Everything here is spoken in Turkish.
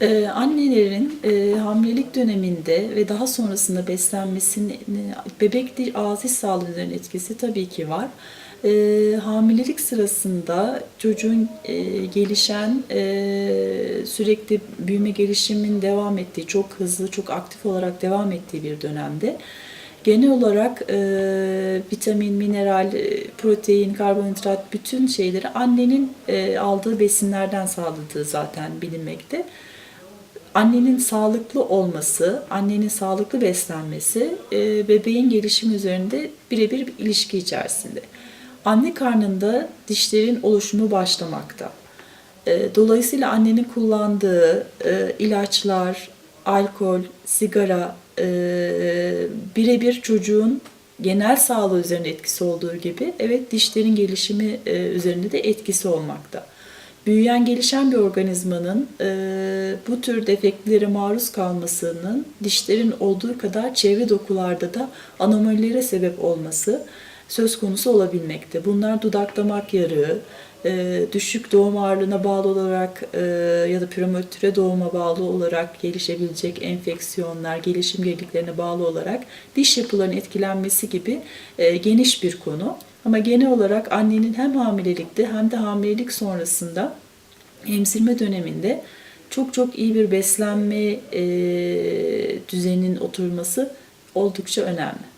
Ee, annelerin e, hamilelik döneminde ve daha sonrasında beslenmesinin bebek dil ağız diş sağlığı üzerine etkisi tabii ki var. Ee, hamilelik sırasında çocuğun e, gelişen e, sürekli büyüme gelişimin devam ettiği, çok hızlı, çok aktif olarak devam ettiği bir dönemde genel olarak e, vitamin, mineral, e, protein, karbonhidrat bütün şeyleri annenin e, aldığı besinlerden sağladığı zaten bilinmekte. Annenin sağlıklı olması, annenin sağlıklı beslenmesi e, bebeğin gelişimi üzerinde birebir bir ilişki içerisinde. Anne karnında dişlerin oluşumu başlamakta. E, Dolayısıyla annenin kullandığı e, ilaçlar, alkol, sigara e, birebir çocuğun genel sağlığı üzerinde etkisi olduğu gibi evet dişlerin gelişimi e, üzerinde de etkisi olmakta. Büyüyen gelişen bir organizmanın e, bu tür defektlere maruz kalmasının dişlerin olduğu kadar çevre dokularda da anomalilere sebep olması söz konusu olabilmekte. Bunlar dudak damak yarığı, e, düşük doğum ağırlığına bağlı olarak e, ya da prematüre doğuma bağlı olarak gelişebilecek enfeksiyonlar, gelişim geriliklerine bağlı olarak diş yapılarının etkilenmesi gibi e, geniş bir konu. Ama genel olarak annenin hem hamilelikte hem de hamilelik sonrasında emzirme döneminde çok çok iyi bir beslenme e, düzeninin oturması oldukça önemli.